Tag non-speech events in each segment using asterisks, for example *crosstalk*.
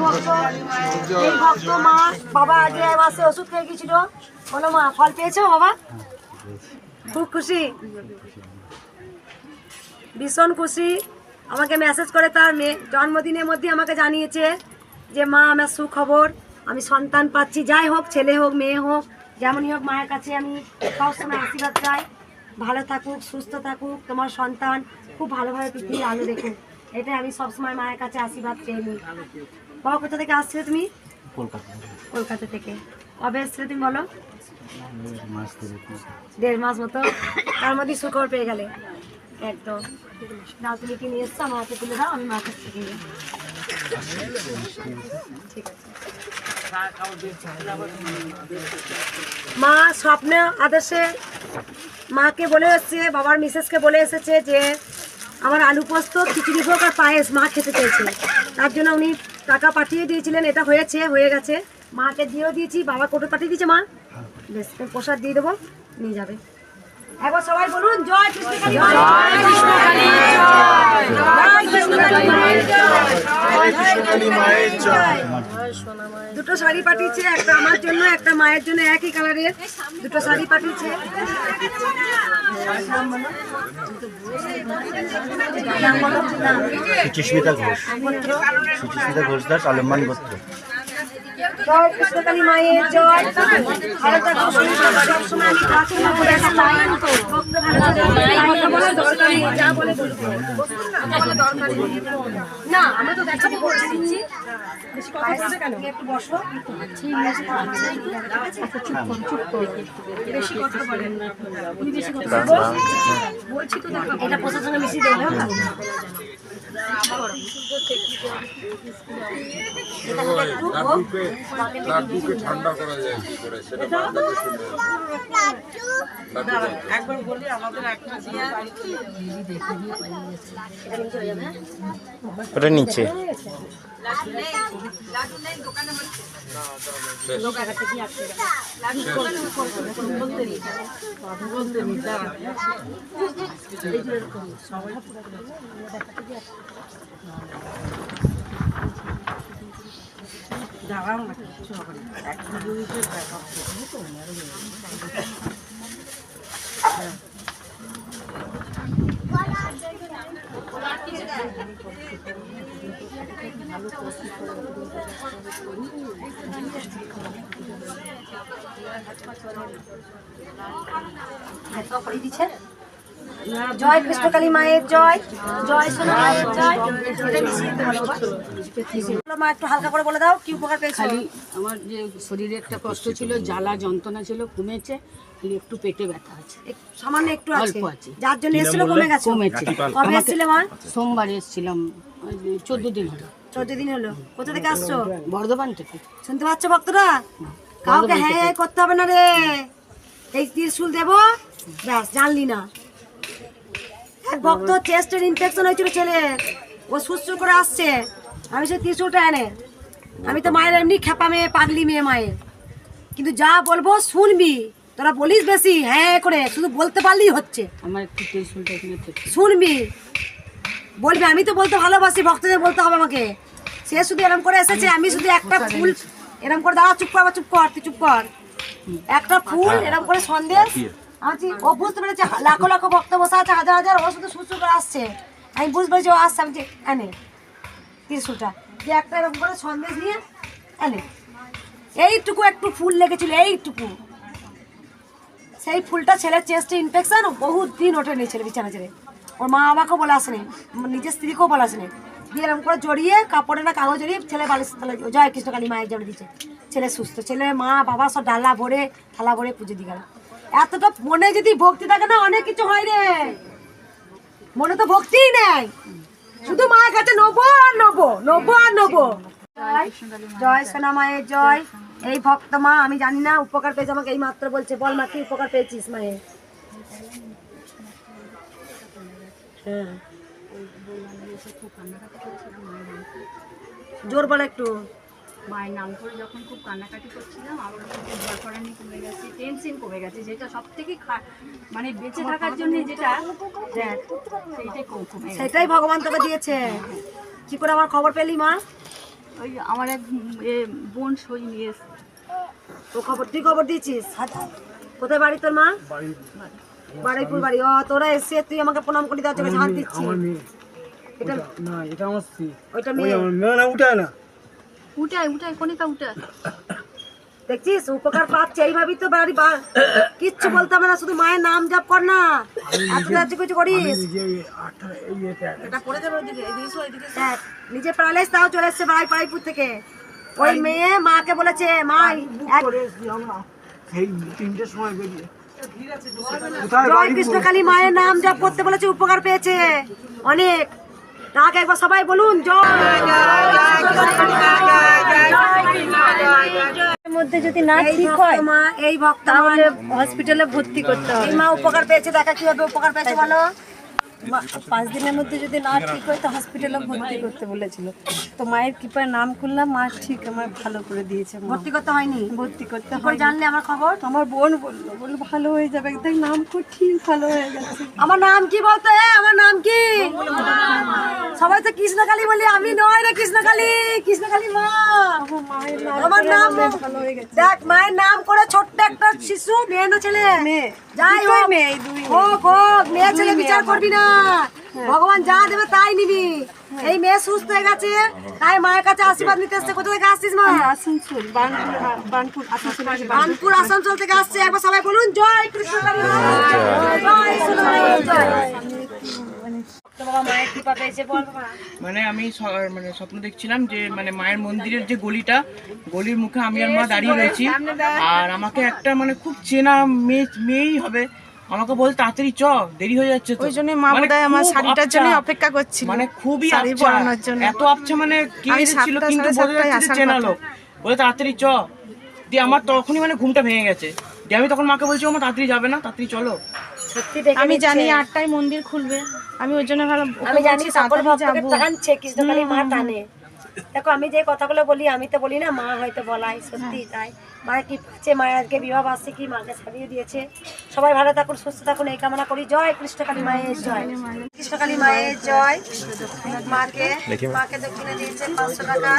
ভক্ত ভক্ত মা, বাবা আগে মাসে ওষুধ খেয়ে মা, ফল পেয়েছ খুশি। ভীষণ খুশি। আমাকে মেসেজ করে তার মেয়ে, জন্মদিনের মধ্যে আমাকে জানিয়েছে যে, মা, আমার সুখবর, আমি সন্তান পাচ্ছি। যাই হোক, ছেলে হোক, মেয়ে হোক, যেমনই হোক, মায়ের কাছে আমি সবসময় আশীর্বাদ চাই। ভালো থাকুক, সুস্থ থাকুক, তোমার সন্তান খুব ভালোভাবে পৃথিবীর আলো দেখুক। এটাই আমি সবসময় মায়ের কাছে আশীর্বাদ চেয়ে নিই। বাবা কোথা থেকে আসছিলে তুমি? কলকাতা কলকাতা থেকে। কবে এসছিলে তুমি বলো? দেড় মাস মতো। তার মধ্যে সুখবর পেয়ে গেলে। একদম। নাও তুমি কি নিয়ে এসছো? আমার হাতে তুলে দাও আমি মার কাছ থেকে নিয়ে ঠিক আছে। মা স্বপ্নে আদেশে মাকে বলে এসছে বাবার মিসেসকে বলে এসেছে যে আমার আলু পোস্ত, খিচুড়ি ভোগ আর পায়েস, মা খেতে চেয়েছে তার জন্য উনি টাকা পাঠিয়ে দিয়েছিলেন, এটা হয়েছে, হয়ে গেছে। মাকে দিয়েও দিয়েছি, বাবা কোটো পাঠিয়ে দিয়েছে, মা। বেশ প্রসাদ দিয়ে দেবো, নিয়ে যাবে। একবার সবাই বলুন জয় কৃষ্ণকালী মায়ের জয়। দুটো শাড়ি পাঠিয়েছে একটা আমার জন্য একটা মায়ের জন্য একই কালারের। দুটো শাড়ি পাঠিয়েছে। সুচিস্মিতা ঘোষ। সুচিস্মিতা ঘোষ দাস আলম্বান গোত্র জয় কৃষ্ণকালী মায়ের জয়। সবসময় আমি প্রার্থনা করে কথা দরকার যা বলে বলব। না আমরা তো দেখাবো বলছি দিচ্ছি। বেশি কথা বলবে কেন? একটু বসো। বেশি কথা বলেন না। বেশি কথা বলছি তো দেখাবো। এটা প্রশাসনে মিশিয়ে দেবে না লাড্ডুকে ঠান্ডা নিচে। দাঁড়াও না কিছু হবে না একটা দুইটের ব্যাপার করে দিচ্ছে জয় কৃষ্ণকালী মায়ের জয়। জয় সোনা মায়ের জয়। মা একটু হালকা করে বলে দাও কি উপকার পেয়েছ? খালি আমার যে শরীরে একটা কষ্ট ছিল জ্বালা যন্ত্রণা ছিল কমেছে খালি একটু পেটে ব্যথা আছে। সামান্য একটু আছে। যার জন্য এসেছিল কমে গেছে। কমেছে। কবে এসেছিলে মা? সোমবার এসেছিলাম চোদ্দ দিন হলো। চোদ্দ দিন হলো। কোথা থেকে আসছো? বর্ধমান থেকে। শুনতে পাচ্ছ ভক্তরা? কাউকে হ্যাঁ হ্যাঁ করতে হবে না রে। এই ত্রিশুল দেব ব্যাস জানলি না। এক ভক্ত চেস্টের ইনফেকশন হয়েছিল ছেলে। ও সুস্থ করে আসছে। আমি সে ত্রিশুলটা এনে। আমি তো মায়ের এমনি খেপা মেয়ে পাগলি মেয়ে মায়ের। কিন্তু যা বলব শুনবি। তোরা বলিস বেশি হ্যাঁ হ্যাঁ করে। শুধু বলতে পারলেই হচ্ছে। আমার একটু ত্রিশুলটা এখানে শুনবি। বলবি আমি তো বলতে ভালোবাসি ভক্তদের বলতে হবে আমাকে। সে শুধু এরম করে এসেছে আমি শুধু একটা ফুল এরম করে দাঁড়া চুপ কর আবার চুপ কর তুই চুপ কর। একটা ফুল এরম করে সন্দেশ। আমি ও বুঝতে পেরেছে, লাখো লাখো ভক্ত বসে আছে, হাজার হাজার ও শুধু সুস্থ করে আসছে। আমি বুঝতে পেরেছি ও আসছে, আমি যে এনে ত্রিশুলটা। যে একটা এরকম করে সন্দেশ নিয়ে এনে এইটুকু একটু ফুল লেগেছিল, এইটুকু। সেই ফুলটা ছেলের চেস্টে ইনফেকশন বহুত দিন ওঠে নেই ছেলে, বিছানা ছেড়ে। ওর মা বাবাকেও বলে আসেনি, নিজের স্ত্রীকেও বলে আসেনি। দিয়ে এরকম করে জড়িয়ে, কাপড়ে না কাগজ জড়িয়ে, ছেলে বালিশ তলায় জয় কৃষ্ণ কালী মায়ের জড়িয়ে দিচ্ছে ছেলে সুস্থ, ছেলে মা, বাবা সব ডালা ভরে, থালা ভরে পুজো দিয়ে গেল। এতটা মনে যদি ভক্তি থাকে না, অনেক কিছু হয় রে। মনে তো ভক্তিই নেই। শুধু মায়ের কাছে নেব আর নেব নেব আর নেব। জয় সোনা মায়ের জয়। এই ভক্ত মা, আমি জানি না, উপকার পেয়েছে আমাকে এই মাত্র বলছে। বল মা, কি উপকার পেয়েছিস মায়ের হ্যাঁ। জোর বলে একটু। মায়ের নাম করে যখন খুব কান্নাকাটি করছিলাম আমার খুব ভয় করানি কমে গেছে টেনশন কমে গেছে যেটা সব থেকে মানে বেঁচে থাকার জন্য যেটা দেখ সেইটাই কমে সেটাই ভগবান তোকে দিয়েছে। কি করে আমার খবর পেলি মা? ওই আমার এক এ, বোন সই নিয়ে এসছে তো খবর তুই খবর দিয়েছিস? কোথায় বাড়ি তোর মা? বাড়িপুর বাড়ি। ও তোরা এসে তুই আমাকে প্রণাম করে দেওয়ার জন্য হাত দিচ্ছি। এটা না এটা আমার স্ত্রী। ওইটা মেয়ে। না না উঠায় না। উঠায় উঠায় কনিকা উঠায় দেখছিস? উপকার পাচ্ছে। এইভাবেই তো বাড়ি বা- কিচ্ছু বলতে হবে না শুধু মায়ের নাম জপ কর না। এত রাজ্য কিছু করিস? নিজে প্যারালাইজ তাও চলে এসছে বাড়ি পাড়াইপুর থেকে। ওই মেয়ে মাকে বলেছে মা তিনটের সময় বেরিয়ে। জয় বাড়ি কৃষ্ণ কালী মায়ের নাম জপ করতে বলেছে উপকার পেয়েছে। অনেক। তাকে একবার সবাই বলুন মধ্যে যদি না এই ঠিক হয় মা এই ভক্ত তাহলে হসপিটালে ভর্তি করতে হবে। মা উপকার পেয়েছে দেখা কীভাবে উপকার পেয়েছে বলো? পাঁচ দিনের মধ্যে যদি না ঠিক হয় তো হসপিটালে ভর্তি করতে বলেছিল। তো মায়ের কৃপায় নাম করলাম মা ঠিক আমার ভালো করে দিয়েছে ভর্তি করতে হয়নি? ভর্তি করতে হয় জানলে আমার খবর? আমার বোন বলল বলল ভালো হয়ে যাবে। দেখ নাম কর ঠিক ভালো হয়ে গেছে। আমার নাম কি বলতো আমার নাম কি? সবাই তো কৃষ্ণকালী বলি আমি নয় রে কৃষ্ণকালী কৃষ্ণকালী মা। আমার নাম দেখ মায়ের নাম করে ছোট্ট একটা শিশু মেয়ে না ছেলে? মেয়ে। যাই হোক। মেয়ে। হোক হোক মেয়ে ছেলে বিচার করবি না। ভগবান যা দেবে তাই নিবি। এই মেয়ে সুস্থ হয়ে গেছে তাই মায়ের কাছে আশীর্বাদ নিতে আসছে কোথা থেকে আসছিস মা? আসানসোল বানপুর বানপুর আসানসোল থেকে। আসছে। একবার সবাই বলুন জয় কৃষ্ণ মানে আমি মানে স্বপ্ন দেখছিলাম যে মানে মায়ের মন্দিরের যে গলিটা গলির মুখে আমি আর মা দাঁড়িয়ে রয়েছি। আর আমাকে একটা মানে খুব চেনা মেয়ে মেয়েই হবে। আমাকে বল তাড়াতাড়ি চ দেরি হয়ে যাচ্ছে তো। ওই জন্য মা মানে বোধহয় আমার শাড়িটার জন্য অপেক্ষা করছিল। মানে খুবই শাড়ি পরানোর জন্য। এত আবছা মানে কে আমি ছিল কিন্তু বোঝা সাতটায় যাচ্ছে চেনা লোক বলে তাড়াতাড়ি চ। দিয়ে আমার তখনই মানে ঘুমটা ভেঙে গেছে। দিয়ে আমি তখন মাকে বলছি আমার তাড়াতাড়ি যাবে না তাড়াতাড়ি চলো। সত্যি দেখে আমি। জানি আটটায় মন্দির খুলবে। আমি ওই জন্য ভালো আমি জানি সকল ভক্তকে টানছে কৃষ্ণকালী মা টানে। দেখো আমি যে কথাগুলো বলি আমি তো বলি না মা হয়তো বলাই সত্যি তাই। মায়ের কি পাচ্ছে মায়ের আজকে বিবাহ বার্ষিকী মাকে সারিয়ে দিয়েছে। সবাই ভালো থাকুন সুস্থ থাকুন এই কামনা করি। জয় কৃষ্ণকালী মায়ের জয়। কৃষ্ণকালী মায়ের জয়। মাকে মাকে দক্ষিণা দিয়েছে পাঁচশো টাকা।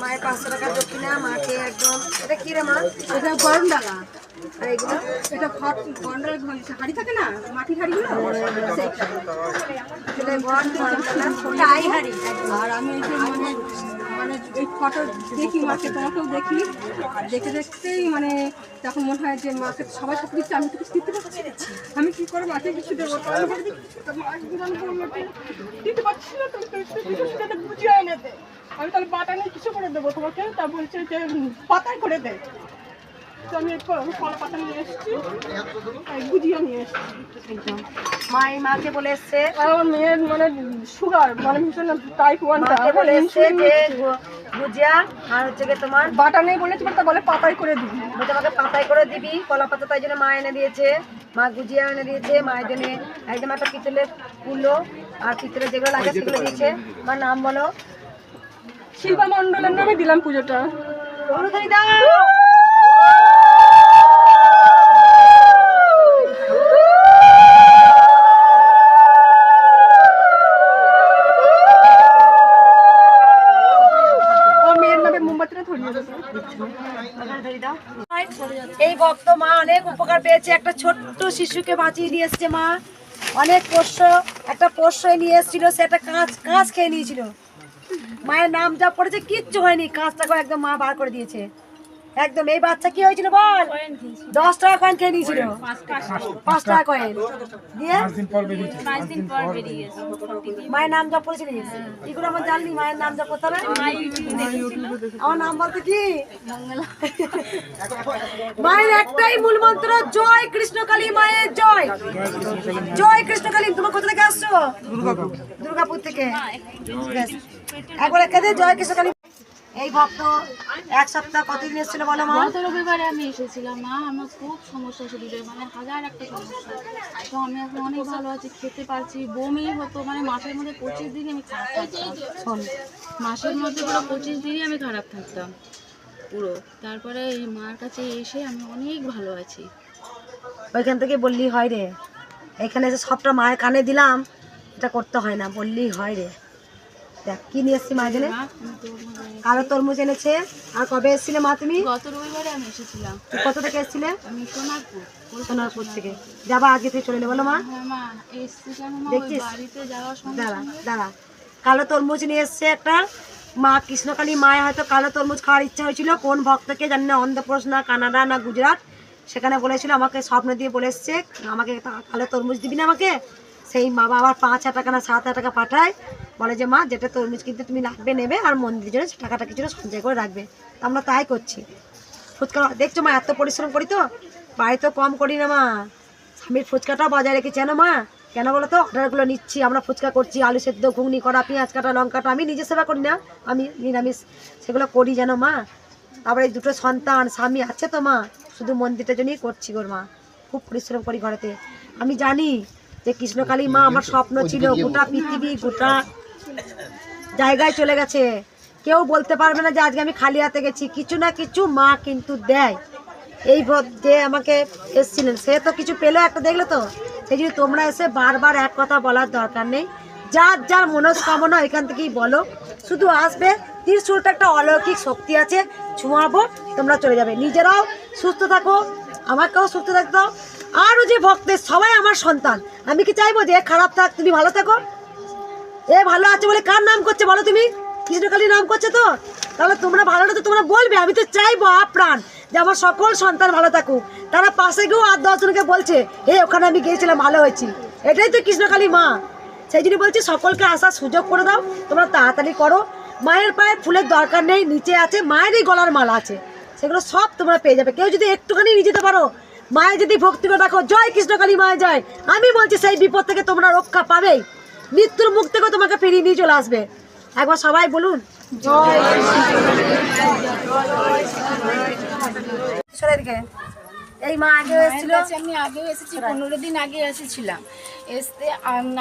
মায়ের পাঁচশো টাকা দক্ষিণা মাকে একদম এটা কি রে মা? এটা গরম ডালা আর এগুলো এটা ঘর গন্ডার হাড়ি থাকে না? মাটির হাড়িগুলো? সেইটা ঘর ঘর। হাড়ি। আর আমি যে মানে মানে এই ফটো দেখি মাকে তোমাকেও দেখি। দেখে দেখতেই মানে তখন মনে হয় যে মাকে সবাই সব দিচ্ছে আমি তো কিছু দিতে পারছি আমি কি করে মাকে কিছু দেবো? দিতে পারছি না তুমি বুঝিয়ে এনে দে। আমি তাহলে বাটা নিয়ে কিছু করে দেবো? তোমাকে তা বলছে যে পাতায় করে দে। তো আমি একটু কলা পাতা নিয়ে এসেছি। গুজিয়া নিয়ে এসেছি। মা এই মাকে বলে এসছে। আমার মেয়ের মানে সুগার মানে ভীষণ টাইপ ওয়ানটা বলে এসছে যে গুজিয়া আর হচ্ছে গিয়ে তোমার বাটা নেই বলেছি তা বলে পাতায় করে বলছে আমাকে পাতায় করে দিবি কলা পাতা তাই জন্য মা এনে দিয়েছে। মা গুজিয়া এনে দিয়েছে মায়ের জন্য একদম একটা পিতলের কুলো আর পিতলের যেগুলো লাগে সেগুলো দিয়েছে। মার নাম বলো। শিল্পা মণ্ডলের নামে দিলাম পুজোটা। দাও! এই ভক্ত মা অনেক উপকার পেয়েছে। একটা ছোট্ট শিশুকে বাঁচিয়ে নিয়ে এসছে মা। অনেক পোষ্য, একটা পোষ্য নিয়ে এসেছিল সেটা কাঁচ কাঁচ খেয়ে নিয়েছিল। মায়ের নাম যা পড়েছে, কিচ্ছু হয়নি। কাঁচটাকে একদম মা বার করে দিয়েছে। একদম এই বাচ্চা কি হয়েছিল বল? দশ টাকা কয়েন খেয়ে নিয়েছিল। পাঁচ টাকা। কয়েন দিয়ে? মায়ের নাম জপ করেছিলিস? এগুলো আমার জানলি মায়ের নাম জপ করতে হবে? আমার নাম বলতে কি? মায়ের একটাই মূল মন্ত্র জয় কৃষ্ণকালী মায়ের জয়। জয় কৃষ্ণকালী তোমার কোথা থেকে আসছো? দুর্গাপুর। থেকে। ব্যাস। একবার একে দে জয় কৃষ্ণকালী এই ভক্ত এক সপ্তাহ কতদিন এসেছিল বলো মা? গত রবিবারে আমি এসেছিলাম মা। আমার খুব সমস্যা শরীরে মানে হাজার একটা সমস্যা। তো আমি এখন অনেক ভালো আছি খেতে পারছি বমি হতো মানে মাসের মধ্যে পঁচিশ দিনই আমি খারাপ থাকতাম। মাসের মধ্যে পুরো পঁচিশ দিনই আমি খারাপ থাকতাম পুরো। তারপরে এই মার কাছে এসে আমি অনেক ভালো আছি। ওইখান থেকে বললি হয় রে। এখানে এসে সবটা মায়ের কানে দিলাম এটা করতে হয় না বললেই হয় রে। দেখ কি নিয়ে এসছি মা জেনে কালো তরমুজ এনেছে। আর কবে এসেছিলে মা তুমি? গত রবিবারে আমি এসেছিলাম। কত থেকে এসেছিলে? আমি সোনারপুর। সোনারপুর থেকে। যাবা আগে থেকে চলে নেব মা। হ্যাঁ দেখছিস? দাঁড়া দাঁড়া। কালো তরমুজ নিয়ে এসছে একটা মা কৃষ্ণকালী মায়ের হয়তো কালো তরমুজ খাওয়ার ইচ্ছা হয়েছিল। কোন ভক্তকে জানি না অন্ধ্রপ্রদেশ না কানাডা না গুজরাট। সেখানে বলেছিল আমাকে স্বপ্ন দিয়ে বলে এসছে আমাকে কালো তরমুজ দিবি না আমাকে? সেই বাবা আবার পাঁচ হাজার টাকা না সাত হাজার টাকা পাঠায়। বলে যে, মা, যেটা তরমুজ কিনতে তুমি লাগবে নেবে আর মন্দিরের জন্য টাকাটা কিছুটা সঞ্চয় করে রাখবে। তা আমরা তাই করছি। ফুচকা, দেখছ মা, এত পরিশ্রম করি তো? বাড়িতেও কম করি না মা। স্বামীর ফুচকাটাও বজায় রেখেছি, জানো মা? কেন বলো তো? অর্ডারগুলো নিচ্ছি, আমরা ফুচকা করছি, আলু সেদ্ধ, ঘুগনি করা পেঁয়াজ, কাটা লঙ্কাটা আমি নিজে সেবা করি না। আমি নিরামিষ, সেগুলো করি, জানো মা? তারপরে দুটো সন্তান, স্বামী আছে তো মা? শুধু মন্দিরটার জন্যই করছি গোর মা। খুব পরিশ্রম করি ঘরেতে। আমি জানি যে কৃষ্ণকালী মা আমার স্বপ্ন ছিল, গোটা পৃথিবী, গোটা জায়গায় চলে গেছে। কেউ বলতে পারবে না যে আজকে আমি খালি হাতে গেছি। কিছু না কিছু মা কিন্তু দেয়। এই যে আমাকে এসছিলেন, সে তো কিছু পেল একটা, দেখল তো? সেই জন্য তোমরা এসে বারবার এক কথা বলার দরকার নেই। যার যার মনস্কামনা এখান থেকেই বলো। শুধু আসবে, ত্রিশুলটা একটা অলৌকিক শক্তি আছে, ছুঁয়াবো, তোমরা চলে যাবে। নিজেরাও সুস্থ থাকো, আমাকেও সুস্থ থাকতে আরও যে ভক্তের সবাই আমার সন্তান। আমি কি চাইব যে খারাপ থাক, তুমি ভালো থাকো? এ ভালো আছে বলে কার নাম করছে বলো তুমি? কৃষ্ণকালী নাম করছে তো? তাহলে তোমরা ভালোটা তো তোমরা বলবে, আমি তো চাইব আপ্রাণ যে আমার সকল সন্তান ভালো থাকুক। তারা পাশে গিয়েও আর দশজনকে বলছে, হে, ওখানে আমি গিয়েছিলাম, ভালো হয়েছি। এটাই তো কৃষ্ণকালী মা। সেই জন্য বলছি, সকলকে আসার সুযোগ করে দাও, তোমরা তাড়াতাড়ি করো। মায়ের পায়ে ফুলের দরকার নেই, নিচে আছে, মায়েরই গলার মালা আছে। সেগুলো সব তোমরা পেয়ে যাবে। কেউ যদি একটুখানি নিয়ে যেতে পারো মায়ের যদি ভক্তি করে দেখো, জয় কৃষ্ণকালী মায়ে জয়। আমি বলছি, সেই বিপদ থেকে তোমরা রক্ষা পাবেই মৃত্যুর মুখ থেকে তোমাকে ফিরিয়ে নিয়ে চলে আসবে। একবার সবাই বলুন, জয়। এই মা আগে এসেছিল। আমি আগেও এসেছি পনেরো দিন আগে এসেছিলাম। এসতে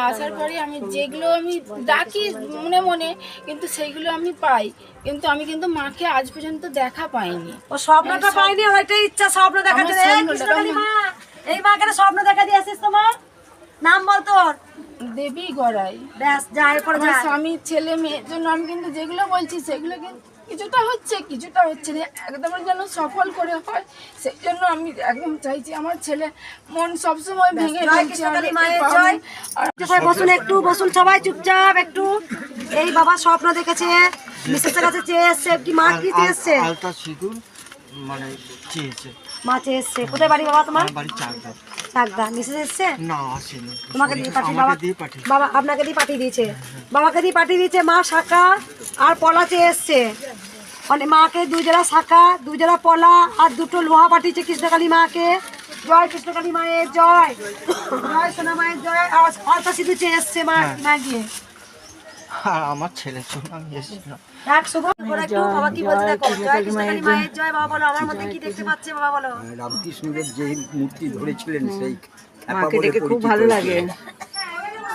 আসার পরে আমি যেগুলো আমি ডাকি মনে মনে কিন্তু সেইগুলো আমি পাই। কিন্তু আমি কিন্তু মাকে আজ পর্যন্ত দেখা পাইনি। ও স্বপ্নটা পাইনি ওইটাই ইচ্ছা স্বপ্ন দেখা এই মা এই মা কেন স্বপ্ন দেখা দিয়ে আসিস তোমার নাম বল তোর। দেবী গড়াই। ব্যাস যা এরপর যা। স্বামী ছেলে মেয়ের জন্য আমি কিন্তু যেগুলো বলছি সেগুলো কিন্তু কিছুটা হচ্ছে কিছুটা হচ্ছে না একদম যেন সফল করে হয়। সেই জন্য আমি একদম চাইছি আমার ছেলে মন সবসময় ভেঙে বসুন একটু বসুন সবাই চুপচাপ একটু। এই বাবা স্বপ্ন দেখেছে মিসেসের কাছে চেয়ে এসছে কি মা কি চেয়ে এসছে? মানে চেয়েছে। মা চেয়ে এসছে। কোথায় বাড়ি বাবা তোমার? বাড়ি চাকদা। চাকদা মিসেস এসছে? না আসেনি। তোমাকে দিয়ে পাঠিয়ে বাবা বাবা আপনাকে দিয়ে পাঠিয়ে দিয়েছে। বাবাকে দিয়ে পাঠিয়ে দিয়েছে মা শাখা আর পলা চেয়ে এসছে। মানে মাকে দুই জোড়া শাখা দুই জোড়া পলা আর দুটো লোহা পাঠিয়েছে কৃষ্ণকালী মাকে। জয় কৃষ্ণকালী মায়ের জয়। জয় সোনা মায়ের জয়। আর পাল্টা সিধু চেয়ে এসছে মা মা গিয়ে আর আমার ছেলের জন্য আমি এসেছিলাম। এক শুভ করে একটু বাবা কি বলতে দেখো জয় কৃষ্ণকালী মায়ের জয় বাবা বলো আমার মধ্যে কি দেখতে পাচ্ছে বাবা বলো। রামকৃষ্ণদেব যে মূর্তি ধরেছিলেন সেই মাকে দেখে খুব ভালো লাগে।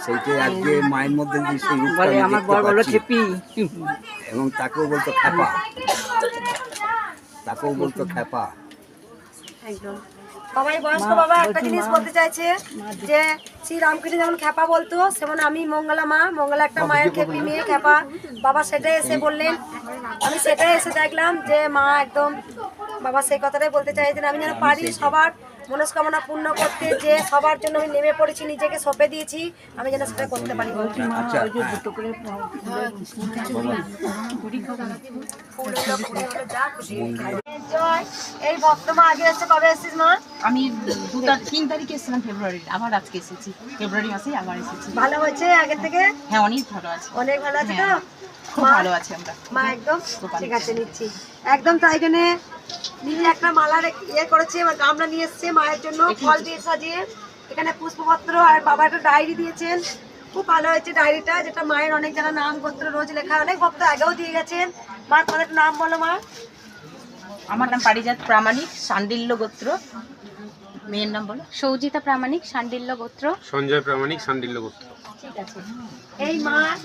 সেইটা আজকে মায়ের মধ্যে দিয়ে সেই রূপটা আমি দেখতে পাচ্ছি। এবং তাকেও বলতো খ্যাপা। তাকেও বলতো খ্যাপা। একদম। সবাই বয়স্ক বাবা একটা জিনিস বলতে চাইছে যে শ্রী রামকৃষ্ণ যেমন খ্যাপা বলতো সেমন আমি মঙ্গলা মা মঙ্গলা একটা মায়ের খেপি মেয়ে খ্যাপা। বাবা সেটাই এসে বললেন। আমি সেটাই এসে দেখলাম যে মা একদম বাবা সেই কথাটাই বলতে চাইছেন। আমি যেন পারি সবার মনস্কামনা পূর্ণ করতে যে সবার জন্য আমি নেমে পড়েছি নিজেকে সঁপে দিয়েছি আমি যেন সেটা করতে পারি। আচ্ছা। এই ভক্ত মা আগে এসছে কবে এসছিস মা? আমি দু তিন তারিখে এসেছিলাম ফেব্রুয়ারির আবার আজকে এসেছি। ফেব্রুয়ারি মাসেই আবার এসেছি। ভালো হয়েছে আগের থেকে? হ্যাঁ অনেক ভালো আছে। অনেক ভালো আছে তো? খুব ভালো আছে আমরা। মা একদম? ঠিক আছে নিচ্ছি। একদম তাই জন্য নিজে একটা মালার ইয়ে করেছে এবার গামলা নিয়ে এসছে মায়ের জন্য ফল দিয়ে সাজিয়ে। এখানে পুষ্পপত্র আর বাবা একটা ডায়েরি দিয়েছেন। খুব ভালো হয়েছে ডায়েরিটা যেটা মায়ের অনেক যারা নাম গোত্র রোজ লেখা। অনেক ভক্ত আগেও দিয়ে গেছেন। মা তোমাদের নাম বলো মা। আমার নাম পারিজাত প্রামাণিক সান্ডিল্য গোত্র। মেয়ের নাম বলো। সৌজিতা প্রামাণিক শান্ডিল্য গোত্র। সঞ্জয় প্রামাণিক সান্ডিল্য গোত্র। ঠিক আছে। এই মা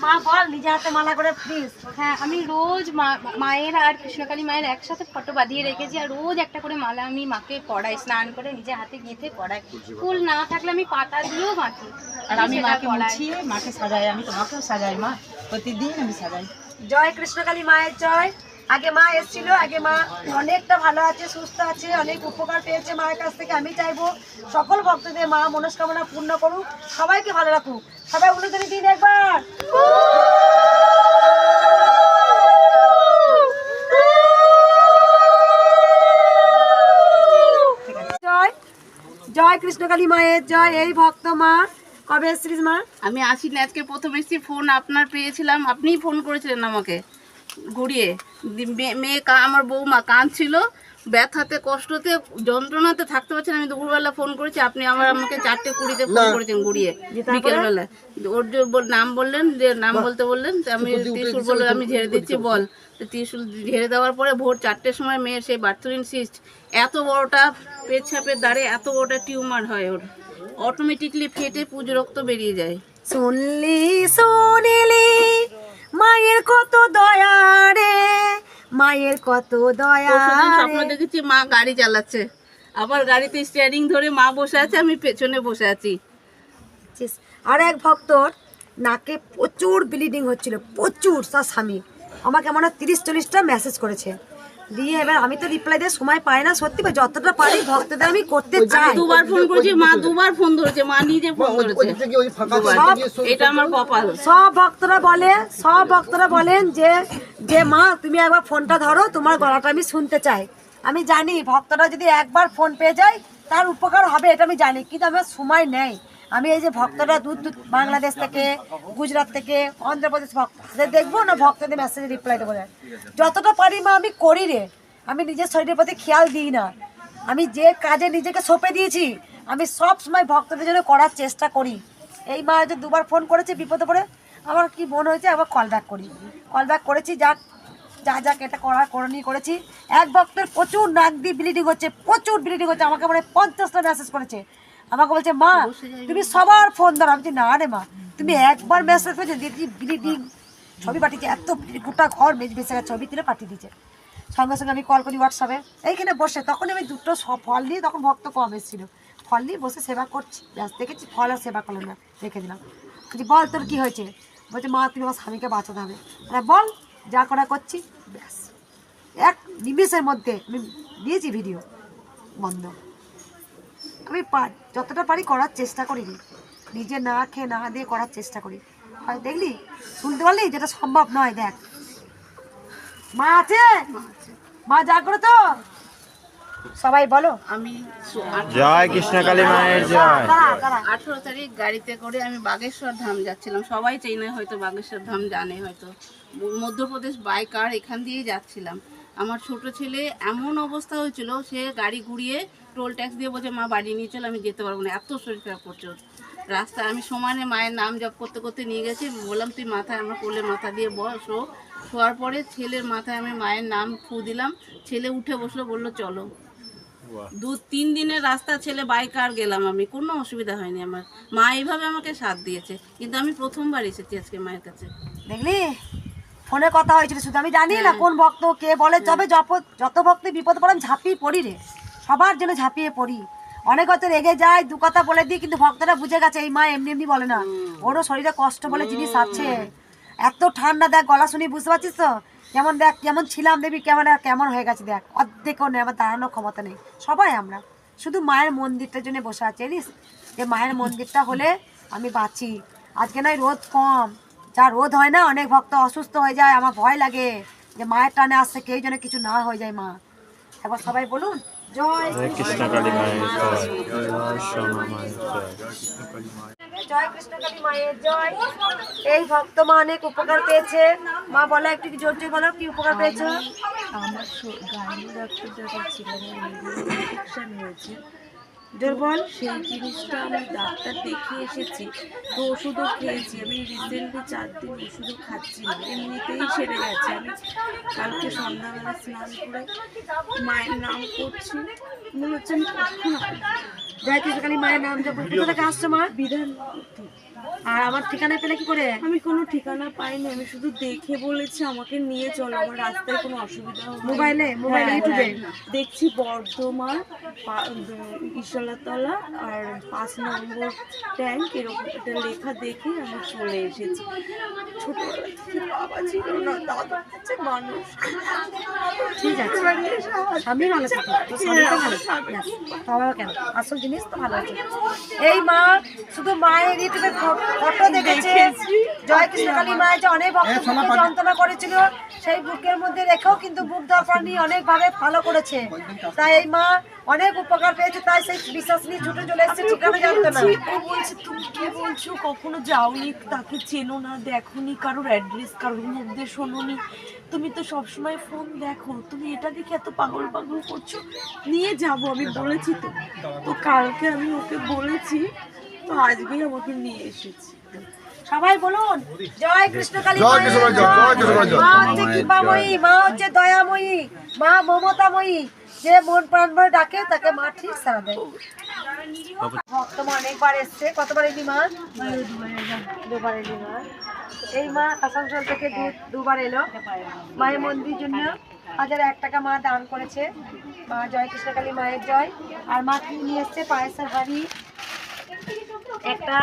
মা বল নিজে হাতে মালা করে প্লিজ হ্যাঁ আমি রোজ মা- মায়ের আর কৃষ্ণকালী মায়ের একসাথে ফটো বাঁধিয়ে রেখেছি আর রোজ একটা করে মালা আমি মাকে পড়াই স্নান করে নিজে হাতে গেঁথে পড়াই। ফুল না থাকলে আমি পাতা দিয়েও বাঁধি। আর আমি মাকে পড়াই। মুছিয়ে মাকে সাজাই আমি তোমাকেও সাজাই মা। প্রতিদিন আমি সাজাই। জয় কৃষ্ণকালী মায়ের জয়। আগে মা এসেছিল আগে মা অনেকটা ভালো আছে সুস্থ আছে অনেক উপকার পেয়েছে মায়ের কাছ থেকে। আমি চাইব সকল ভক্তদের মা মনস্কামনা পূর্ণ করুক সবাইকে ভালো রাখুক। সবাই উলুধনি দিন একবার। জয় জয় কৃষ্ণকালী মায়ের জয় এই ভক্ত মা। কবে এসেছিলিস মা? আমি আসিনি আজকে প্রথম এসেছি ফোন আপনার পেয়েছিলাম আপনিই ফোন করেছিলেন আমাকে। ঘুরিয়ে। মেয়ে কা- আমার বৌমা কাঁদছিল ব্যথাতে কষ্টতে যন্ত্রণাতে থাকতে পারছেন আমি দুপুরবেলা ফোন করেছি আপনি আমার আমাকে চারটে কুড়িতে ফোন করেছেন ঘুরিয়ে। বিকেলবেলা। ওর যে নাম বললেন যে নাম বলতে বললেন তো আমি ত্রিশুল বললেন আমি ঝেড়ে দিচ্ছি বল। তো ত্রিশুল ঝেড়ে দেওয়ার পরে ভোর চারটের সময় মেয়ের সেই বার্থরিন সিস্ট এত বড়টা পেছাপের দাঁড়ে এত বড়টা টিউমার হয় ওর। অটোমেটিকলি ফেটে পুজো রক্ত বেরিয়ে যায়। শুনলি শুনিলি মায়ের কত দয়া রে মায়ের কত দয়া স্বপ্ন দেখেছি মা গাড়ি চালাচ্ছে। আবার গাড়িতে স্টিয়ারিং ধরে মা বসে আছে আমি পেছনে বসে আছি। আর এক ভক্তর নাকে প্রচুর ব্লিডিং হচ্ছিল প্রচুর তার স্বামী। আমাকে মনে হয় তিরিশ চল্লিশটা মেসেজ করেছে। দিয়ে এবার আমি তো রিপ্লাই দিয়ে সময় পাই না। সত্যি যতটা পারি ভক্তদের আমি করতে চাই। দুবার ফোন করেছি মা দুবার ফোন ধরেছে মা নিজে ফোন ধরেছে এটা আমার কপাল। সব ভক্তরা বলে সব ভক্তরা বলেন যে যে মা তুমি একবার ফোনটা ধরো তোমার গলাটা আমি শুনতে চাই। আমি জানি ভক্তরা যদি একবার ফোন পেয়ে যায় তার উপকার হবে এটা আমি জানি কিন্তু আমার সময় নেই। আমি এই যে ভক্তরা দূর দূর বাংলাদেশ থেকে, গুজরাট থেকে, অন্ধ্রপ্রদেশ ভক্তদের দেখব না ভক্তদের মেসেজে রিপ্লাই দেবো না। যতটা পারি মা, আমি করি রে। আমি নিজের শরীরের প্রতি খেয়াল দিই না। আমি যে কাজে নিজেকে সঁপে দিয়েছি, আমি সব সময় ভক্তদের জন্য করার চেষ্টা করি। এই মা যে দুবার ফোন করেছে বিপদে পড়ে, আমার কি মন হয়েছে আবার কল ব্যাক করি। কল ব্যাক করেছি, যাক, যা যাক, এটা করার করণীয় করেছি। এক ভক্তের প্রচুর নাক দিয়ে ব্লিডিং হচ্ছে, প্রচুর ব্লিডিং হচ্ছে, আমাকে মানে পঞ্চাশটা মেসেজ করেছে। আমাকে বলছে মা তুমি সবার ফোন ধরো। আমি না রে মা তুমি একবার মেসেজ করেছ দিদি ব্লিডিং ছবি পাঠিয়েছে এত গোটা ঘর মেজ গেছে ছবি তুলে পাঠিয়ে দিয়েছে। সঙ্গে সঙ্গে আমি কল করি হোয়াটসঅ্যাপে এইখানে বসে তখন আমি দুটো ফল নিয়ে তখন ভক্ত কম এসেছিল। ফল নিয়ে বসে সেবা করছি ব্যাস দেখেছি ফল আর সেবা করলাম না রেখে দিলাম। বলছি বল তোর কী হয়েছে? বলছে মা তুমি আমার স্বামীকে বাঁচাতে হবে। মানে বল যা করা করছি ব্যাস। এক নিমেষের মধ্যে আমি দিয়েছি ভিডিও বন্ধ। আমি পার যতটা পারি করার চেষ্টা করি। নিজে না খেয়ে না দিয়ে করার চেষ্টা করি। হয় দেখলি? শুনতে পারলি? যেটা সম্ভব নয় দেখ। মা আছে? মা যা করে তো। সবাই বলো। আমি জয় কৃষ্ণকালী মায়ের জয়। আঠেরো তারিখ গাড়িতে করে আমি বাগেশ্বর ধাম যাচ্ছিলাম। সবাই চেনে হয়তো বাগেশ্বর ধাম জানে হয়তো। মধ্যপ্রদেশ বাইকার এখান দিয়েই যাচ্ছিলাম। আমার ছোট ছেলে এমন অবস্থা হয়েছিল সে গাড়ি ঘুরিয়ে টোল ট্যাক্স দিয়ে বলছে মা বাড়ি নিয়ে চলো আমি যেতে পারব না। এত শরীর খারাপ করছে। রাস্তায় আমি সমানে মায়ের নাম জপ করতে করতে নিয়ে গেছি বললাম তুই মাথায় আমার কোলে মাথা দিয়ে বসো শোয়ার পরে ছেলের মাথায় আমি মায়ের নাম ফু দিলাম ছেলে উঠে বসল বলল চলো। দু তিন দিনের রাস্তা ছেলে বাইকার গেলাম আমি কোনো অসুবিধা হয়নি আমার। মা এইভাবে আমাকে সাথ দিয়েছে কিন্তু আমি প্রথমবার এসেছি আজকে মায়ের কাছে। দেখলি? ফোনে কথা হয়েছিল শুধু আমি জানি না কোন ভক্ত কে বলে তবে যত যত ভক্ত বিপদে পড়ে আমি ঝাঁপিয়ে পড়ি রে। সবার জন্য ঝাঁপিয়ে পড়ি। অনেক হয়তো রেগে যায় দু কথা বলে দিই কিন্তু ভক্তরা বুঝে গেছে এই মা এমনি এমনি বলে না। ওরও শরীরে কষ্ট বলে জিনিস আছে। এত ঠান্ডা দেখ গলা শুনি বুঝতে পারছিস তো? কেমন দেখ কেমন ছিলাম দেবী কেমন আর কেমন হয়ে গেছে দেখ অর্ধেকও নেই আমার দাঁড়ানোর ক্ষমতা নেই। সবাই আমরা। শুধু মায়ের মন্দিরটার জন্য বসে আছি জানিস? যে মায়ের মন্দিরটা হলে আমি বাঁচি। আজকে নয় রোদ কম। যা রোদ হয় না অনেক ভক্ত অসুস্থ হয়ে যায় আমার ভয় লাগে যে মায়ের টানে আসছে কেউ যেন কিছু না হয়ে যায় মা। একবার সবাই বলুন জয় জয়। মায়ের মায়ের এই ভক্ত মা অনেক উপকার পেয়েছে। মা বলো একটু জোর জোর বলো কি উপকার পেয়েছ? আমার রক্ত ছিল হয়েছে। জোর বল সেই জিনিসটা আমি ডাক্তার দেখিয়ে এসেছি, তো ওষুধও খেয়েছি। আমি রিসেন্টলি চার দিন ওষুধও খাচ্ছি এমনিতেই সেরে গেছে। আমি কালকে সন্ধ্যাবেলা স্নান করে মায়ের নাম করছি। মনে হচ্ছে আমি কখন যাই কিছু খালি মায়ের নাম জপ কোথা থেকে আসছো মা? বিধান আর আমার ঠিকানা পেলে কি করে? আমি কোনো ঠিকানা পাইনি আমি শুধু দেখে বলেছি আমাকে নিয়ে চলো আমার রাস্তায় কোনো অসুবিধা হবে মোবাইলে? মোবাইলে, হ্যাঁ, ইউটিউবে? হ্যাঁ। দেখছি বর্ধমান ঈশ্বরতলা আর পাঁচ নম্বর ট্যাঙ্ক এরকম একটা লেখা দেখে আমি চলে এসেছি। ছোটবেলা থেকে বাবা ছিল না দাদা হচ্ছে মানুষ। ঠিক আছে। আমি ভালো। থাকি ব্যাস, বাবা কেন? আসল জিনিস তো ভালো আছে। এই মা শুধু মায়ের ইউটিউবে ফটো দেখেছে। জয় কৃষ্ণকালী মায়ের যে অনেক ভক্তকে যন্ত্রণা করেছিল সেই বুকের মধ্যে রেখেও কিন্তু বুক দর্পণ নিয়ে অনেকভাবে ভালো করেছে। তাই এই মা অনেক উপকার পেয়েছে তাই সেই বিশ্বাস নিয়ে ছুটে চলে এসেছে ঠিকানা জানতো না বলছে তুমি কে বলছো? কখনো যাওনি তাকে চেনো না দেখোনি কারোর অ্যাড্রেস কারোর মধ্যে শোনোনি। তুমি তো সবসময় ফোন দেখো তুমি এটা দেখে এত পাগল পাগল করছ? নিয়ে যাব আমি বলেছি তো। তো কালকে আমি ওকে বলেছি তো আজকেই আমাকে নিয়ে এসেছি। সবাই বলুন জয় কৃষ্ণ জয় কৃষ্ণ মা হচ্ছে কৃপাময়ী মা হচ্ছে দয়াময়ী মা মমতাময়ী। যে মন প্রাণ ভরে ডাকে তাকে মা ঠিক সারা দেয়। ভক্ত মা অনেকবার এসছে। কতবার এলি মা? দুবার এলি মা। এই মা আসানসোল থেকে দুবার এলো। মায়ের মন্দির জন্য হাজার এক টাকা মা দান করেছে। মা জয় কৃষ্ণকালী মায়ের জয়। আর মা কি নিয়ে এসছে? পায়েসের হাড়ি। একটা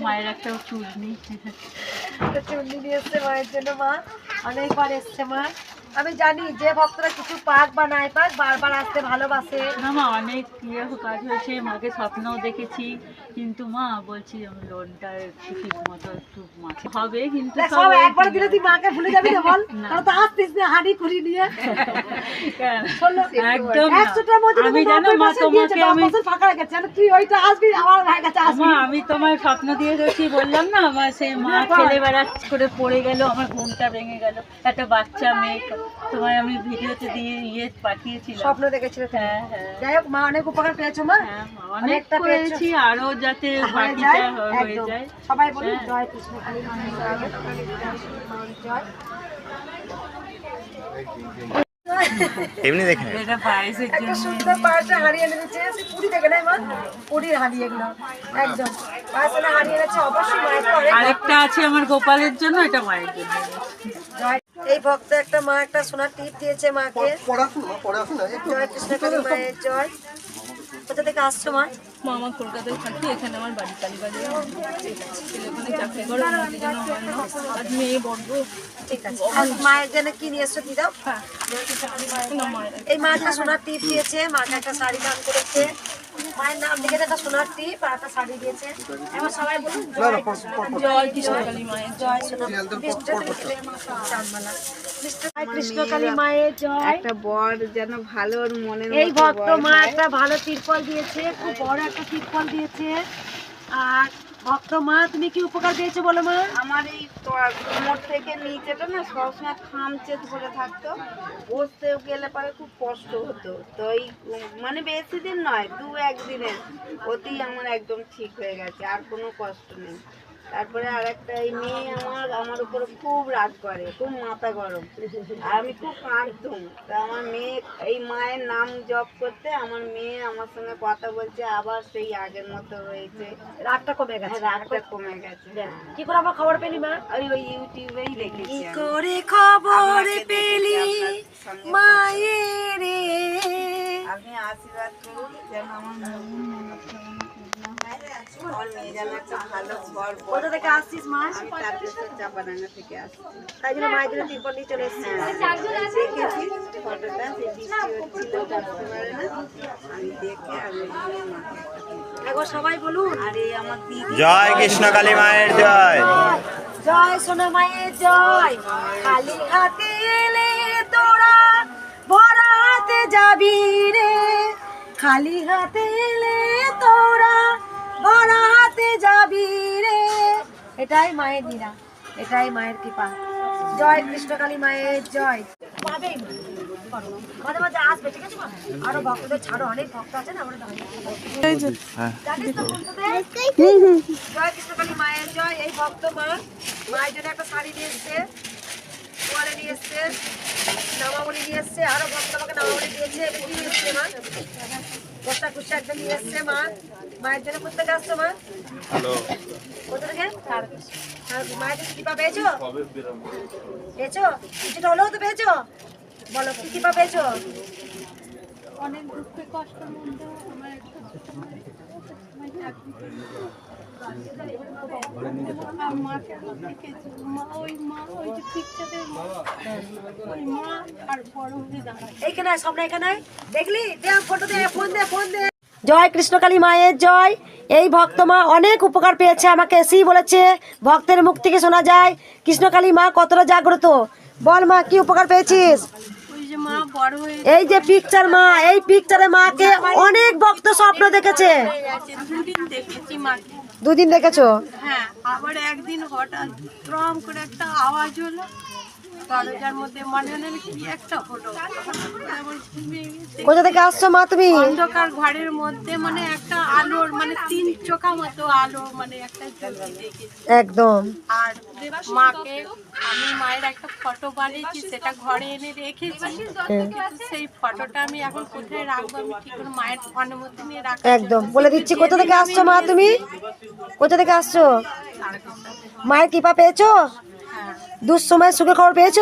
মায়ের একটা চুলনি। একটা চুলনি নিয়ে এসছে মায়ের জন্য মা। অনেকবার এসছে মা। আমি জানি যে ভক্তরা কিছু পাক বা নাই পাক বারবার আসতে ভালোবাসে। না মা অনেক ইয়ে কাজ হয়েছে মাকে স্বপ্নও দেখেছি। কিন্তু মা বলছি আমি লোনটা একটু ঠিক মতো একটু মাছে হবে কিন্তু সব একবার দিলে তুই মাকে ভুলে যাবি না বল। *laughs* কারণ তো আসতিস না হাঁড়ি কুড়ি নিয়ে? একদম। একশোটার মধ্যে আমি জানো মা তোমাকে আমি ফাঁকা রেখেছে আর তুই ওইটা আসবি আমার ভাই কাছে আসবি। মা আমি তোমার স্বপ্ন দিয়ে গেছি বললাম না আমার সেই মা। ছেলেবেলা করে পড়ে গেল আমার ঘুমটা ভেঙে গেল একটা বাচ্চা মেয়ে। তোমার আমি ভিডিওতে দিয়ে ইয়ে পাঠিয়েছিলাম। স্বপ্ন দেখেছিল হ্যাঁ হ্যাঁ। যাই হোক মা অনেক উপকার পেয়েছ মা। অনেকটা পেয়েছ। আরও যাতে বাকিটা হয়ে একদম। যায়। সবাই বলুন হ্যাঁ। জয় কৃষ্ণ কালী জয়। এমনি দেখে এটা পায়েসের একটা সুন্দর পায়েসটা হারিয়ে এনেছে। সে পুরি দেখে নাই মা? পুরীর হাড়ি এগুলো একদম। পায়েসটা হারিয়ে এনেছে অবশ্যই মায়ের আরেকটা আছে আমার গোপালের জন্য এটা মায়ের জন্য। জয় এই ভক্ত একটা মা একটা সোনার টিপ দিয়েছে মাকে। জয় কৃষ্ণকালী মায়ের জয়। কোথা থেকে আসছো মা? মা আমার কলকাতায় থাকি এখানে আমার বাড়ি কালীবাড়ি ওখানে চাকরি করে ওনাদের জন্য আমার আজ মেয়ে বড্ড ঠিক আছে। মায়ের জন্য কি নিয়ে এসছো না মায়ের এই মা একটা সোনার টিপ দিয়েছে মাকে একটা শাড়ি দান করেছে। মায়ের নাম লিখে একটা সোনার টিপ আর একটা শাড়ি দিয়েছে। এবার সবাই বলুন জয় কৃষ্ণ। কালী জয় কৃষ্ণকালী মায়ের। জয় সোনা চাঁদমালা জয় কৃষ্ণকালী মায়ের জয়। একটা বর যেন ভালো ওর এই ভক্ত মা একটা ভালো তিরপল দিয়েছে খুব বড় একটা তিরপল দিয়েছে। আর ভক্ত মা তুমি কি উপকার পেয়েছ বলো মা? আমার এই কোমর থেকে নিচেটা না সবসময় খামচে ধরে থাকতো। বসতে গেলে পরে খুব কষ্ট হতো। তো এই মানে বেশি দিন নয় দু একদিনের অতি আমার একদম ঠিক হয়ে গেছে, আর কোনো কষ্ট নেই। তারপরে আর একটা এই মেয়ে আমার আমার উপরে খুব রাগ করে খুব মাথা গরম। আর আমি খুব কাঁদতুম। তা আমার মেয়ে এই মায়ের নাম জপ করতে আমার মেয়ে আমার সঙ্গে কথা বলছে আবার সেই আগের মতো হয়েছে। রাগটা কমে গেছে। রাগটা কমে গেছে। কি করে আমার খবর পেলি মা? ওই ওই ইউটিউবেই দেখেছি আমি। করে খবর পেলি মায়ের? আপনি আশীর্বাদ করুন যেন আমার কোথা থেকে আসছিস মা? চাপাডাঙ্গা থেকে আসছি। তাই জন্য মায়ের জন্য তিরপল নিয়ে চলে এসেছি। হ্যাঁ, দেখেছি ফটোটা সে বৃষ্টি হচ্ছিল বুঝতে পারে না। আমি দেখে আমি নিয়ে মাকে একটা দিয়েছি। একবার সবাই বলুন। আর আমার দিদি জয় কৃষ্ণকালী মায়ের জয়। জয় সোনা মায়ের জয়। খালি হাতে এলে তোরা ভরা হাতে যাবি রে। খালি হাতে এলে তোরা ভরা হাতে যাবি রে। এটাই মায়ের লীলা, এটাই মায়ের কৃপা। জয় কৃষ্ণকালী মায়ের জয়। পাবেই মাঝে মাঝে আসবে, ঠিক আছে আরও ভক্তদের ছাড়ো, অনেক ভক্ত আছে না, আমরা? জয় কৃষ্ণকালী মায়ের জয়। এই ভক্ত মা, মায়ের জন্য একটা শাড়ি নিয়ে এসছে তোয়ালে নিয়ে এসছে, নামাবলি নিয়ে এসছে, আরও ভক্ত আমাকে নামাবলি দিয়েছে কি নিয়ে মা? গোটা কুচা একদম নিয়ে এসছে মা মায়ের জন্য কোথেকে আসছো মা কোথা থেকে? আর মায়ের জন্য কৃপা পেয়েছ? পেয়েছ? কিছুটা হলেও তো পেয়েছ। বলো কি কৃপা পেয়েছ? অনেক দুঃখে কষ্টের মধ্যে আমার একটা আর মাকে দেখেছি মা ওই মা ওই যে পিকচারের মা ওই মা আর বড় দাঁড়ায় এইখানে সামনে এখানে দেখলি? ফটো দে ফোন দে ফোন দে। জয় কৃষ্ণকালী মায়ের জয়। এই ভক্ত মা অনেক উপকার পেয়েছে আমাকে এসেই বলেছে। ভক্তের মুখ থেকে শোনা যায়, কৃষ্ণকালী মা কতটা জাগ্রত। বল মা, কি উপকার পেয়েছিস? এই যে পিকচার মা, এই পিকচারে মাকে অনেক ভক্ত স্বপ্ন দেখেছে। দুদিন দেখেছি? হ্যাঁ আবার একদিন হঠাৎ ট্রাম করে একটা আওয়াজ হলো। মধ্যে মনে কি একটা হলো দেখি কোথা থেকে আসছো মা তুমি? অন্ধকার ঘরের মধ্যে মানে একটা আলোর মানে তিন চোখা মতো আলো মানে একটা একদম। আর মাকে আমি মায়ের একটা ফটো বানিয়েছি সেটা ঘরে এনে রেখেছি। সেই ফটোটা আমি এখন কোথায় রাখব আমি কি করে মায়ের অনুমতি নিয়ে রাখব একদম। বলে দিচ্ছি কোথা থেকে আসছো মা তুমি? কোথা থেকে আসছো? মায়ের কৃপা পেয়েছ? দুঃসময় সুখে খবর পেয়েছ?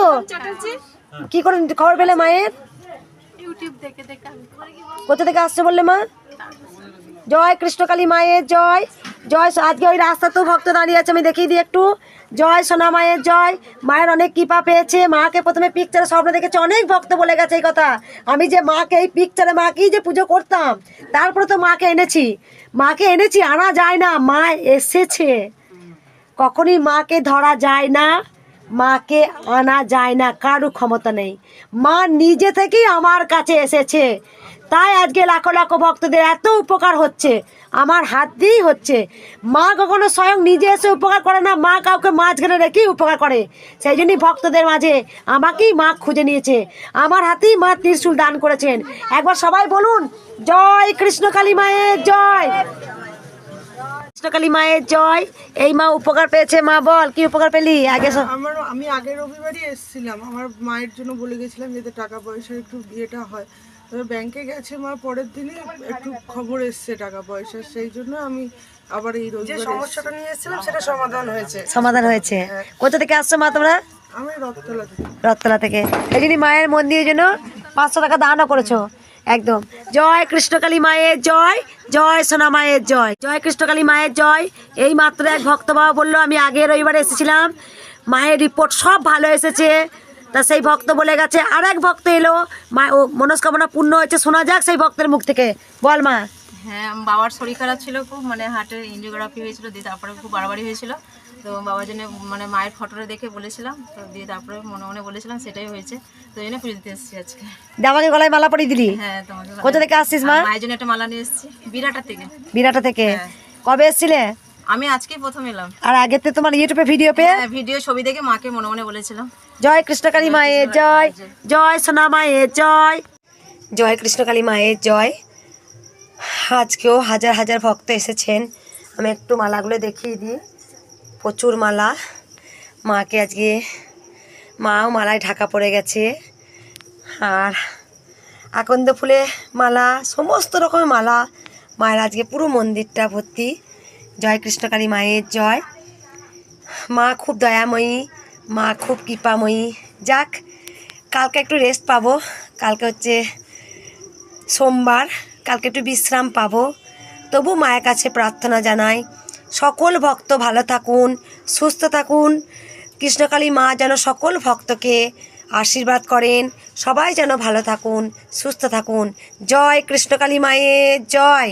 কি করে খবর পেলে মায়ের? কোথা থেকে আসছে বললে মা? জয় কৃষ্ণকালী মায়ের জয়। জয় আজকে ওই রাস্তাতেও ভক্ত দাঁড়িয়ে আছে আমি দেখিয়ে দিই একটু। জয় সোনা মায়ের জয়। মায়ের অনেক কৃপা পেয়েছে। মাকে প্রথমে পিকচারে স্বপ্ন দেখেছে অনেক ভক্ত বলে গেছে এই কথা। আমি যে মাকে এই পিকচারে মাকেই যে পুজো করতাম তারপরে তো মাকে এনেছি। মাকে এনেছি আনা যায় না মা এসেছে। কখনই মাকে ধরা যায় না, মাকে আনা যায় না, কারও ক্ষমতা নেই। মা নিজে থেকেই আমার কাছে এসেছে। তাই আজকে লাখো লাখো ভক্তদের এত উপকার হচ্ছে, আমার হাত দিয়েই হচ্ছে। মা কখনো স্বয়ং নিজে এসে উপকার করে না, মা কাউকে মাঝখানে রেখেই উপকার করে। সেই জন্যই ভক্তদের মাঝে আমাকেই মা খুঁজে নিয়েছে। আমার হাতেই মা ত্রিশূল দান করেছেন। একবার সবাই বলুন, জয় কৃষ্ণকালী মায়ের, জয়। কৃষ্ণকালী মায়ের জয়। এই মা উপকার পেয়েছে মা বল কি উপকার পেলি? আগে আমার আমি আগের রবিবারই এসেছিলাম। আমার মায়ের জন্য বলে গেছিলাম যাতে টাকা পয়সার একটু বিয়েটা হয়। তবে ব্যাংকে গেছে মা পরের দিনে একটু খবর এসছে টাকা পয়সা। সেই জন্য আমি আবার এই যে রবিবার সমস্যাটা নিয়ে এসেছিলাম সেটা সমাধান হয়েছে। সমাধান হয়েছে। কোথা থেকে আসছো মা তোমরা? আমি রথতলা থেকে। রথতলা থেকে। এই জন্য মায়ের মন্দিরের জন্য পাঁচশো টাকা দানও করেছ। একদম। জয় কৃষ্ণকালী মায়ের জয়। জয় সোনা মায়ের জয়। জয় কৃষ্ণকালী মায়ের জয়। এই মাত্র এক ভক্ত বাবা বলল, আমি আগে রবিবার এসেছিলাম। মায়ের রিপোর্ট সব ভালো এসেছে। তা সেই ভক্ত বলে গেছে আর এক ভক্ত এলো। মা, ও মনস্কামনা পূর্ণ হয়েছে। শোনা যাক সেই ভক্তের মুখ থেকে। বল মা। হ্যাঁ বাবার শরীর খারাপ ছিল খুব মানে হার্টের এনজিওগ্রাফি হয়েছিল, দিয়ে তারপরে খুব বাড়াবাড়ি হয়েছিল। তো বাবার জন্য মানে মায়ের ফটোটা দেখে বলেছিলাম তো দিয়ে তারপরে মনে মনে বলেছিলাম সেটাই হয়েছে। তো এই জন্য পুজো দিতে এসেছি আজকে। আমাকে গলায় মালা পরিয়ে দিলি? হ্যাঁ তোমাকে কোথা থেকে আসছিস মা? মায়ের জন্য একটা মালা নিয়ে এসেছি বিরাটা থেকে। বিরাটা থেকে? কবে এসছিলে? আমি আজকেই প্রথম এলাম। আর আগে তো তোমার ইউটিউবে ভিডিও পেয়ে? হ্যাঁ, ভিডিও ছবি দেখে মাকে মনে মনে বলেছিলাম। জয় কৃষ্ণকালী মায়ের জয় জয়। সোনা মায়ের জয়। জয় কৃষ্ণকালী মায়ের জয়। আজকেও হাজার হাজার ভক্ত এসেছেন। আমি একটু মালাগুলো দেখিয়ে দিই। প্রচুর মালা। মাকে আজকে, মাও মালায় ঢাকা পড়ে গেছে। আর আকন্দ ফুলে মালা, সমস্ত রকমের মালা। মায়ের আজকে পুরো মন্দিরটা ভর্তি। জয় কৃষ্ণকালী মায়ের জয়। মা খুব দয়াময়ী, মা খুব কৃপাময়ী। যাক, কালকে একটু রেস্ট পাবো। কালকে হচ্ছে সোমবার, কালকে একটু বিশ্রাম পাবো। তবু মায়ের কাছে প্রার্থনা জানাই। সকল ভক্ত ভালো থাকুন, সুস্থ থাকুন। কৃষ্ণকালী মা যেন সকল ভক্তকে আশীর্বাদ করেন, সবাই যেন ভালো থাকুন, সুস্থ থাকুন। জয় কৃষ্ণকালী মায়ের, জয়।